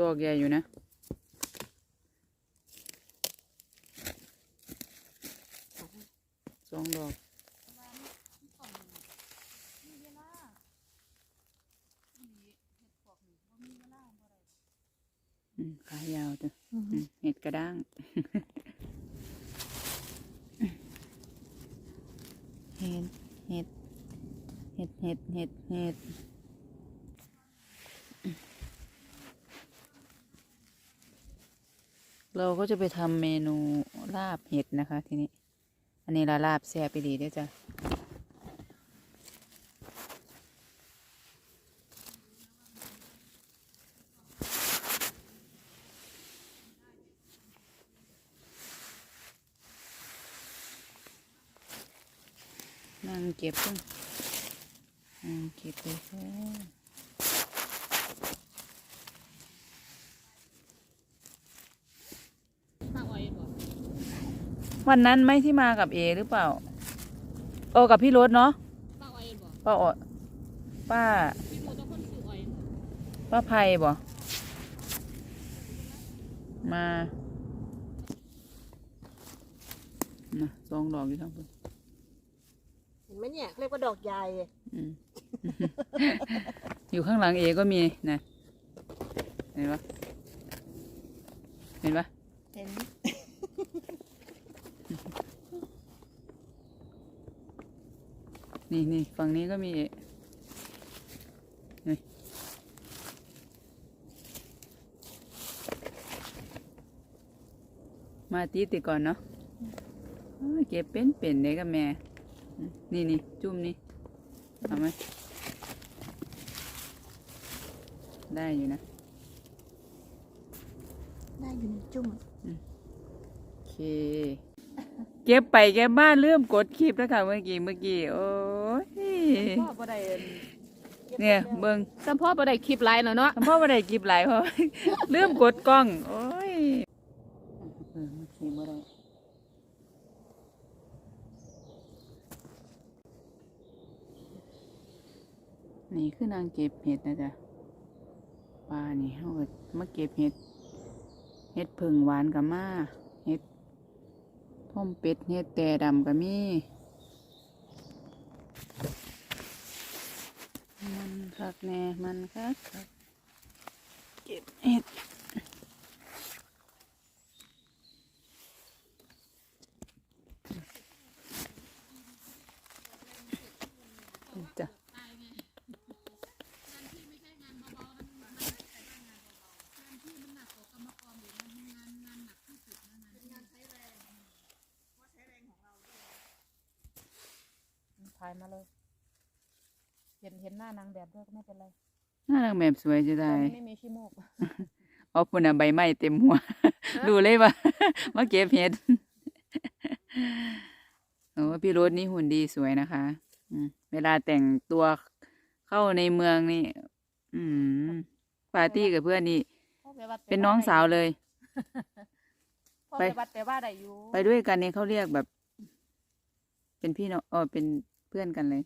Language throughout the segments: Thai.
ดอกใหญ่อยู่นะ สองดอก อืมขายาวจ้ะอืมเห็ดกระด้าง เห็ด เห็ด เห็ด เห็ด เห็ด เห็ด เราก็จะไปทำเมนูลาบเห็ดนะคะ ทีนี้ อันนี้ละลาบแซ่บไปดีด้วยจ้ะนั่งเก็บเพิ่งนั่งเก็บไปแค่าอ้อยบอก วันนั้นไหมที่มากับเอหรือเปล่า โอ้กับพี่รถเนาะป้าอ้อยบอกป้าอ๋อป้าพี่รู้ต้องคนซื้ออ้อยป้าไพบ่มานะสองดอกอยู่ทั้งหมดเห็นไหมเนี่ยเรียกว่าดอกใหญ่อืมอยู่ข้างหลังเอก็มีนะเห็นปะเห็นปะเห็น นี่นี่ฝั่งนี้ก็มีเอนี่มาตีติก่อนเนาะเอ้ยเก็บเป็นเป็นเลยกับแม่อืมนี่นี่จุ่มนี่เอาไหมได้อยู่นะ ได้อยู่ในจุ่มโอเค เก็บไปเก็บบ้านเริ่มกดคลิปแล้วค่ะเมื่อกี้เมื่อกี้โอ้ ยพ่อบ่ได้เนี่ยเบิ่งสัมพ่อบ่ได้คลิปไลน์แล้วเนาะทำพ่อไม่ได้กิบหลายเพราะลืมกดกล้อง โอ้ยเออมันขี่บ่ได้นี่คือนางเก็บเห็ดนะจ๊ะปลานี่เขาก็มาเก็บเห็ด เห็ดผึ่งหวานกับมา เห็ดพ่อมเป็ด เห็ดแต่ดำกับมี มันคักแน่มันคักคักเก็บเห็ดจ้ะายมาเลย เห็นเห็นหน้านางแบบด้วยก็ไม่เป็นไรน่ารักแบบสวยจะได้ไม่มีขี้มูก เอาปุ่นอะใบไม้เต็มหัว ดูเลยว่ามาเก็บเห็ดโอ้พี่รถนี่หุ่นดีสวยนะคะ อืมเวลาแต่งตัวเข้าในเมืองนี่ อืมปาร์ตี้กับเพื่อนนี่พ่อไปวัดเป็นน้องสาวเลยพ่อไปไปวัดไปว่าได้อยู่ ไปด้วยกันนี่เขาเรียกแบบ เป็นพี่น้องเออเป็นเพื่อนกันเลย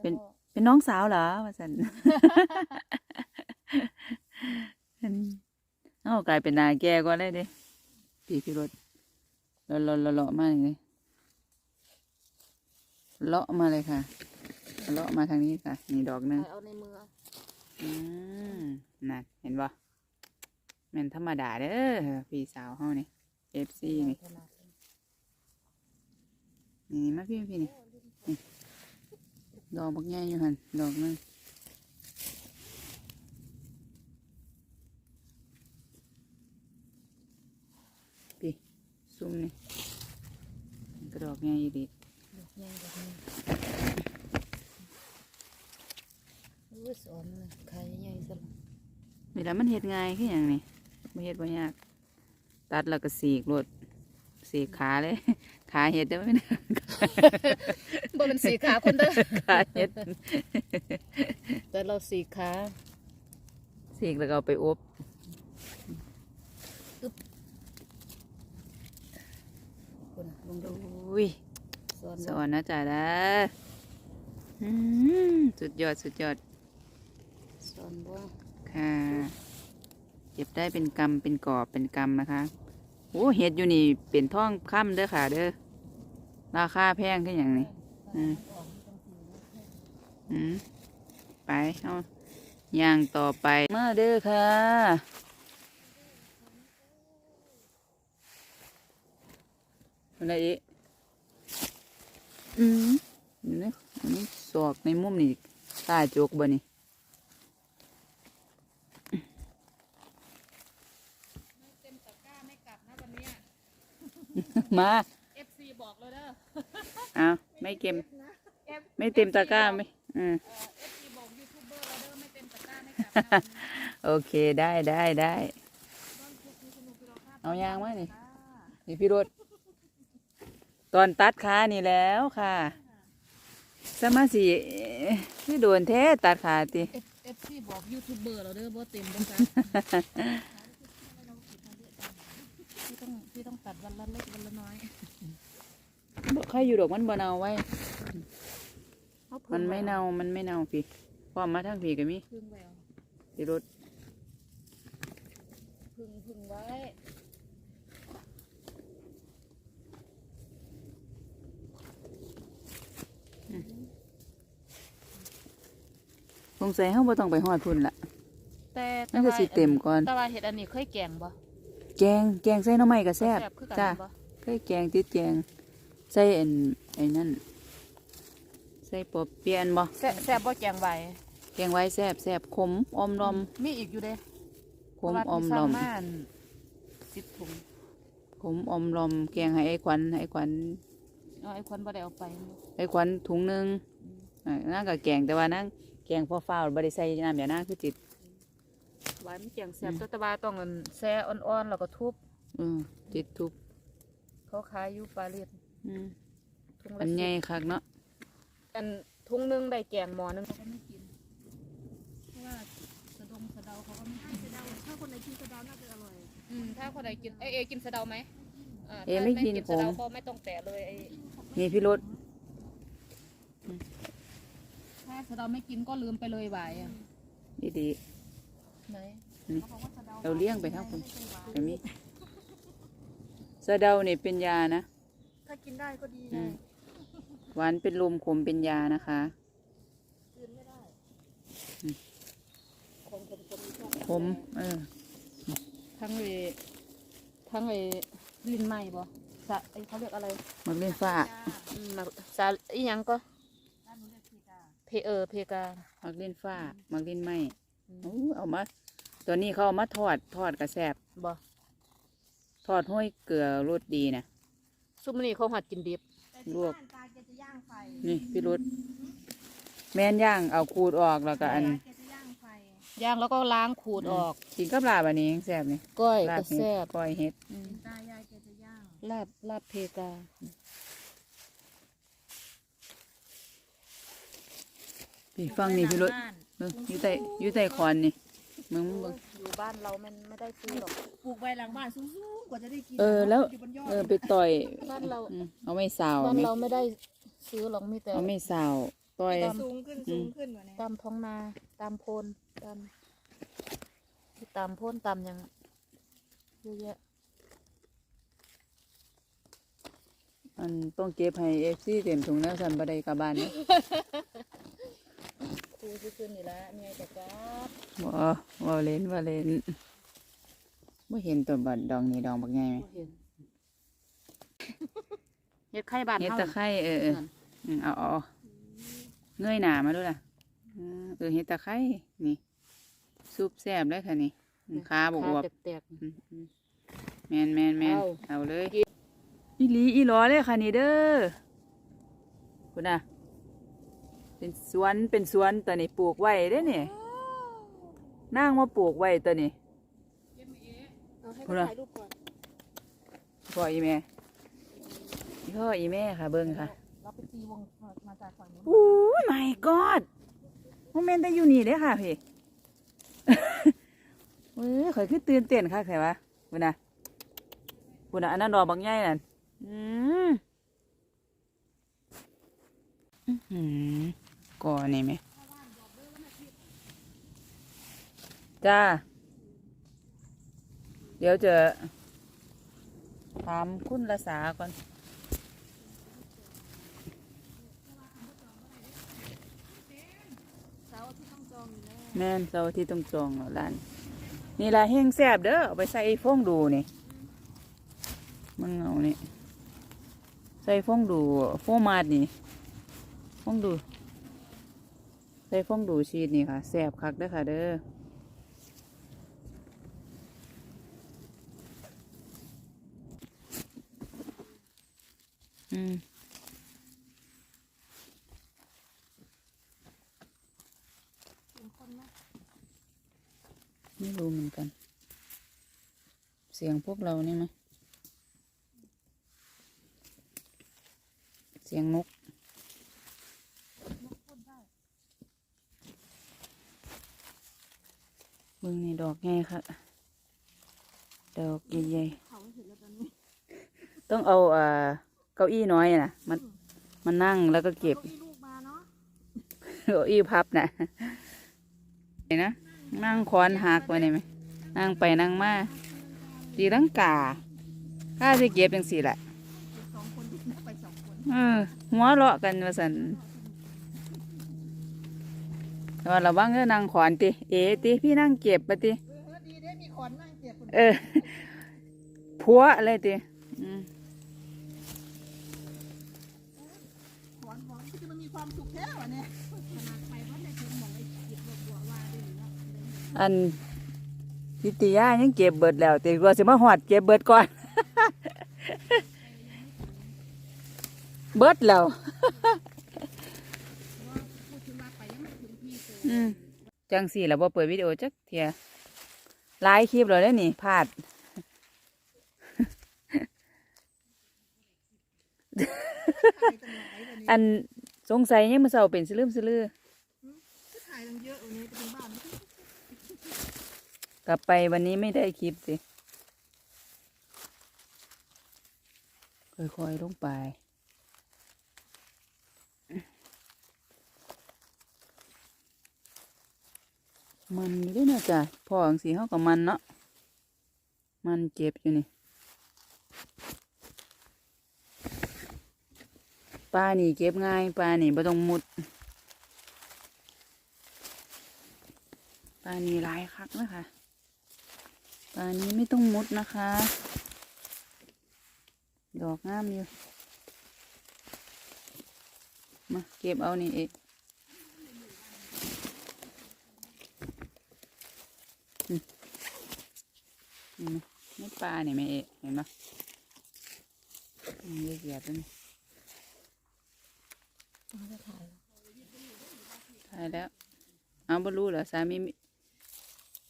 เป็นเป็นน้องสาวเหรอว่าสันเอากลายเป็นนาแก่ก็ได้เด้พี่พี่รถเลาะเลาะเลาะเลาะมาเลยเลาะมาเลยค่ะเลาะมาทางนี้ค่ะนี่ดอกหนึงเอาในมืออืมนั่นเห็นบ่แม่นธรรมดาเด้อพี่สาวเฮานี่เอฟซีนี่ นี่มาพี่พี่นี่นี่ดอกบักใหญ่อยู่หันดอกหนึงพี่ซุ่มนี่กระดอกใหญ่อีดีใหญ่แบบนี้อู้สอนเลยใครใหญ่สลับเวลามันเฮ็ดง่ายคือหยังนี่ไม่เฮ็ดบ่ยาก ตัดแล้วก็สีกโลด สีกขาเลย ขาเฮ็ดได้ไหมเนี่ยบ่เป็นสีขาคนเด้อขาเฮ็ด แต่เราสีขาสีกแล้วก็เอาไปอบคนลงดูอุ้ยสอนสอนนะจ๊ะนะอืมสุดยอดสุดยอดสอนว่าค่ะ เก็บได้เป็นกำเป็นกอบเป็นกำนะคะ โอ้เห็ดอยู่นี่เป็นท่องค่ำเด้อค่ะ เด้อราคาแพงขึ้นอหย่างนี้อืมอืมไปเอาย่างต่อไปมาเด้อค่ะอะไรอีกอืมนี่อันนี้ศอกในมุมนี่ตาจกบ่นี่ เต็มตะกร้าไม่กลับนะวันเนี้ย มา FC บอกเลยเด้อเอาไม่เก็มไม่เต็มตะกร้าไม่อืมเอ่อ FC บอกยูทูบเบอร์เราเด้อไม่เต็มตะกร้าไม่กลับนะวันนี้โอเคได้ได้ได้บ้านคุกนี่สนุกเราค่ะเอายางมานี่นี่พี่รถตอนตัดขานี่แล้วค่ะสมาสิคือโดนแท้ตัดขาติเอฟเอฟซีบอกยูทูบเบอร์เราเด้อบ่เต็มบ่จ้ะพี่ต้อง พี่ต้องตัดวันละเล็กวันละน้อยบ่ใครอยู่ดอกมันบ่เนาไว้เอาพึ่งมันไม่ว้เนามันไม่เนาพี่พร้อมมาทั้งพี่ก็มีพึ่งไว้เอาพี่รถพึ่งพึ่งไว้สงสัยเฮาบ่ต้องไปฮอดพุ่นละแต่นั่นก็สิเต็มก่อน แต่ว่าเห็ดอันนี้เคยแกงบ่ แกงแกงใส่หน่อไม้ก็แซ่บคือกันจ้าบ่เคยแกงติดแกงใส่อันไอ้นั่นใส่ปอบเปียนบ่แซ่บแซ่บบ่แกงไว้แกงไว้แซ่บแซ่บขมอมลอมมีอีกอยู่เด้ขมอมลอมสิบถุงขมอมลอมแกงให้ไอ้ขวัญให้ไอ้ขวัญเอาไอ้ควันบ่ได้เอาไปไอ้ขวัญถุงหนึงอ่านั่งกับแกงแต่ว่านั่งแกงพอฟ้าวบ่ได้ใส่น้ำอย่านั่งคือจิต ไว้มันแกงแซ่บแต่ว่าต้องอันแซ่อ่อนๆแล้วก็ทุบอืมจิตทุบเขาขายอยู่ปลาเลียดอืมถุงมัละนใหญ่สิบคักเนาะอันถุงหนึงได้แกงหม้อหนึงเขาก็ไม่กินเพราะว่าสะดงสะเดาเขาก็ไม่กินสะเดาถ้าคนไหนกินสะเดาน่าจะอร่อยอืมถ้าคนใดกินเอยเอกินสะเดาไหมอ่าเอ๊ะถ้าไม่กินสะเดาผมก็ไม่ต้องแตะเลยไอ้นี่พี่รถถ้าสะเดาไม่กินก็ลืมไปเลยไหวอะดีดี ไหนๆนี่เราเลี้ยงไปทั้งคนแบบนี้สะเดานี่เป็นยานะ ถ้ากินได้ก็ดีอืไงมหวานเป็นลมขมเป็นยานะคะ กินไม่ได้คนคนคนมีโชคขมเออทั้งไอ้ทั้งไอ้ลิ้นไหมบ่สะไอ้เขาเรียกอะไรมักเล่นฟ้าอืมมาสาอีหยังก็ เพเออเพกา มักเล่นฟ้ามักเล่นไม้อืม อู้เอามา ตัวนี้เขาเอามาทอดทอดกระแซบบ่ทอดห้อยเกลือรสดีนะซุมอนี่เขาหัดกินดิบ แต่ที่ลวก บ้านตาแกจะย่างไฟนี่พี่รสแม่นย่างเอาขูดออกแล้วก็อันตาแกจะย่างไฟย่างแล้วก็ล้างขูดออก กินกับลาบอันนี้ยังแซ่บนี่ก้อยลาก็บเห็แซ่ดบก้อยเห็ดอืมตายายแกจะย่างลาบลาบเพกา พี่ฟังนี่พี่รส เอออยู่ใต้อยู่ใต้คอนนี่มึงมึงเบิ่งอยู่บ้านเรามันไม่ได้ซื้อหรอก ปลูกไว้หลังบ้านสูงๆกว่าจะได้กินเออแล้ว ยู่บนยอดเออไปต่อยบ้านเราอืมเอาไม่สาวบ้านไหมเราไม่ได้ซื้อหรอกมีแต่ เอาไม่สาวต่อย สูงขึ้นสูงขึ้นกว่านี้ตามท้องนาตามโพนตามตามโพนตามหยังเยอะแยะอันต้องเก็บให้เอฟซีเต็มถุงแล้วสันบัไดกลับบ้านเนี่ย ครูซื้อๆนี่ละเมียจะกลับบ่บ่เล่นบ่เล่นบ่เห็นตัวบัดดองนี่ดองบักใหญ่ไหมบ่เห็นเฮ็ดไข่บ้านเฮ็ดเฮาตะไคร้เออเออนั่นอืมเอาเอาเอาเงยหน้ามาดูล่ะเออเออเฮ็ดตะไคร้นี่ซุปแซ่บเลยค่ะนี่อืมขาบอวบขาแตกอืมอืมแมนแมนแมนเอา เอาเลยอีหลีอีหลอเลยค่ะนี่เด้อคุณน่ะ เป็นสวนเป็นสวนตัวนี้ปลูกไว้เด้อนี่นั่งมาปลูกไว้ตัวนี้เอาให้พูเขาดนะถ่ายรูปก่อนพ่ออีแม่อีพ่ออีแม่ค่ะ เบิ้งค่ะๆเราไปตีวงมาจากฝั่งนู้นโอ้ย my god โมเมนต์แต่อยู่นี่เด้อค่ะพี่เอ้ยข่อยคือตื่นเต้นค่ะใครวะบุญนะบุญนะอันนั้นดอกบางใหญ่นั่นอืมอื้อหือ ก่อนี่ไหมจ้า เดี๋ยวจะถามคุณละสาก่อนเสาร์ที่ต้องจองอยู่แล้วแม่นเสาที่ต้องจองแล้วร้านนี่ละแห้งแซบเด้อเอาไปใส่ฟองดูนี่มึงเอานี่ใส่ฟองดูโฟมาดนี่ฟองดู ใส่ฟองดูชีสนี่ค่ะแซบคักเด้อค่ะเด้ออืมไมไม่รู้เหมือนกัน เสียงพวกเรานี่ไหมเสียงนก นกพ่นได้ มึงนี่ ดอกไงค่ะ ดอกใหญ่เขาไม่เห็นแล้วตอนนี้ๆต้องเอาเอ่อเก้าอี้น้อยนะมันมันนั่งแล้วก็เก็บเก้าอี้ลูกมาเนาะเก้าอี้พับนะเห็นนะนั่งคอนหักไว้นี่ไหมนั่งไปนั่งมาตีลังกาข้าจะเก็บจังสี่แหละเด็กสองคนเด็กนักไปสองคนเออหัวเราะกันว่าสันแต่ ว่าระวังเด้อนางขอนติเอ๋ติพี่นั่งเก็บปะติดีได้มีขอนนั่งเจ็บเออผัวอะไรติอืมขอนหมองที่จะมันมีความสุขแท้วะเนี่ยขนาดไปวัดในเชิงหมองไอ้จิตบัวว่าได้หว่าอันพิติยายังเก็บเบิดแล้วแต่ว่าสิมาหอดเก็บเบิดก่อน เบิดแล้ว พูดถึงว่าไปยังไม่ถึงที่เจ อืมจังสี่แล้วบ่เปิดวิดีโอจักเทียหลายคลิปแล้วเด้อนี่พลาด อันสงสัยยังมาเศร้าเป็นสลืมสลือถ่ายตั้งเยอะวันนี้ไปถึงบ้านกลับไปวันนี้ไม่ได้คลิปสิค่อยๆลงไป มันอยู่ด้วยนะจ๊ะพออังสีเขากับมันเนาะมันเจ็บอยู่นี่ปลานี่เก็บง่ายปลานี่บ่ต้องมุดปลานี่หลายคักนะคะปลานี้ไม่ต้องมุดนะคะ ดอกงามอยู่มาเก็บเอานี่เองอืมเห็น ไหมนี่ปลาเนี่ยแม่เอกเห็นไหมนี่เหยียบแล้วนี่จะถ่ายตายแล้ว เอาบรู้เหรอสามีมี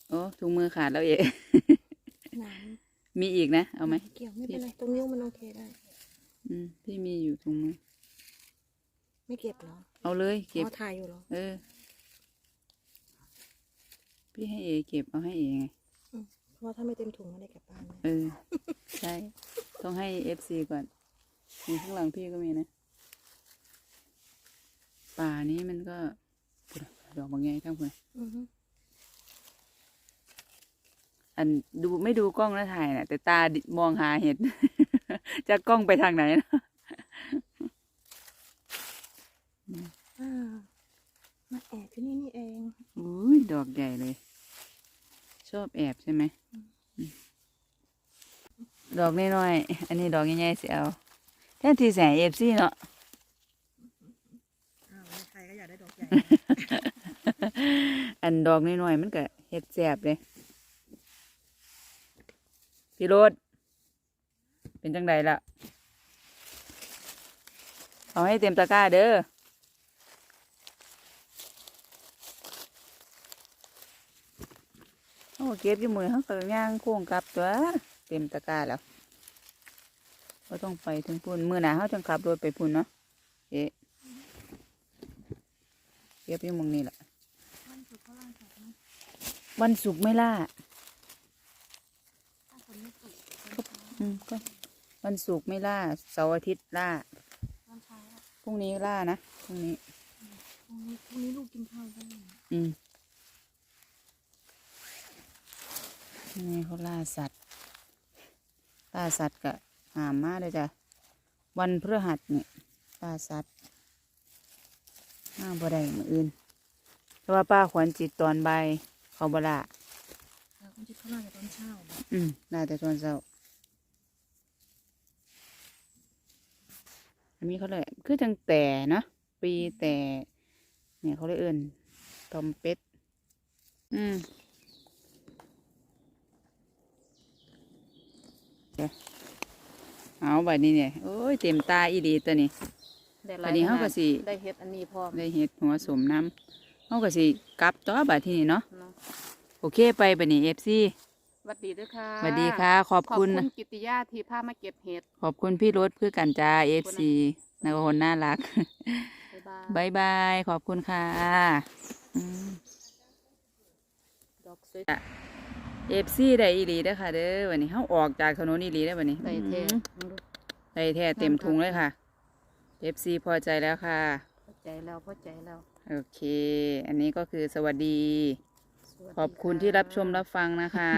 โอ้ถุงมือขาดแล้วเอกน้มีอีกนะ เอาไหมำเกี่ยวไม่เป็นไรตรงนิ้วมันโอเคได้ อืมพี่มีอยู่ถุงมือ ไม่เก็บเหรอ เอาเลย เก็บอ๋อถ่ายอยู่เหรอ เออ พี่ให้เอเก็บเอาให้เอไง เพราะว่าถ้าไม่เต็มถุงไม่ได้กลับบ้านนะเออ ใช่ ต้องให้เอฟซีก่อนมีข้างหลังพี่ก็มีนะ ป่านี้มันก็พุ่นน่ะดอกบางแงข้างพุ่นน่ะอือฮึอันดูไม่ดูกล้องแล้วถ่ายน่ะแต่ตาดิมองหาเห็ด จะกล้องไปทางไหนนะอ่ามาแอบที่นี่นี่เอง อุ้ยดอกใหญ่เลย ชอบแอบใช่ไหมอืมดอกน้อยๆอันนี้ดอกใหญ่ๆสิเอาแทนที่แสงเอฟซีเนาะอ้าวใครก็อยากได้ดอกใหญ่ อันดอกน้อยๆมันก็เห็ดแสบเลยพี่โรดเป็นจังใดล่ะ เอาให้เต็มตะกร้าเด้อ โอ้เก็บอยู่มือเขาก็ย่างโค้งกลับตัวเต็มตะกร้าแล้วก็ต้องไปถึงพุ่นมือหนาเขาจังขับรถไปพุ่นเนาะเอ๊ะเก็บอยู่หมึงนี่แหละมันสุดเขาล่างสัตว์นะวันศุกร์ไม่ล่าถ้าฝนไม่ตกอืมก็วันศุกร์ไม่ล่าเสาร์อาทิตย์ล่าตอนเช้าอะพรุ่งนี้ล่านะพรุ่งนี้พรุ่งนี้พรุ่งนี้ลูกกินข้าวได้อืมพรุ่ง นี้เขาล่าสัตว์ล่าสัตว์ก็หามมาเลยจ้ะวันพฤหัสเนี่ยล่าสัตว์มาบ่ได้มืออื่นแต่ว่าป้าขวัญจิตตอนบ่ายเขาบ่ละแล้วคุณจิตเขาน่าจะตอนเช้าเนาะอืมได้แต่ตอนเช้าอันนี้เขาเลยคือจังแต่เนาะปีแต่ เนี่ยเขาเลยเอิ้นตอมเป็ดอืม เดี๋ยวเอาบัดนี้เนี่ยโอ้ยเต็มตาอีดีตัวนี้ได้หบัลาดยนี้ขเขานาก็ดสิได้เฮ็ดอันนี้พร้อมได้เห็ดหัวสมน้ำเขาก็สิกลับตัวบัดที่นี่เนาะเนาะโอเคไปบัดนี้เอฟซีสวัสดีด้วยค่ะสวัสดีค่ะ ขอบขอบคุคุณณกิติยาที่พามาเก็บเห็ด ขอบคุณพี่รถเพื่อกันจ้าเอฟซีนักคนน่ารักบ๊ายบายบายบายขอบคุณค่ะอืมดอกสวย เอฟซีได้อีหลีเด้อค่ะ เด้อวันนี้เขาออกจากถนนอีหลีได้อวันนี้ใส่แท้อืมมึงดูได้แท้เต็มถุงเลยค่ะเอฟซีพอใจแล้วค่ะ เข้าใจแล้วเข้าใจแล้วโอเค อันนี้ก็คือสวัสดี สวัสดีขอบคุณที่รับชมรับฟังนะคะ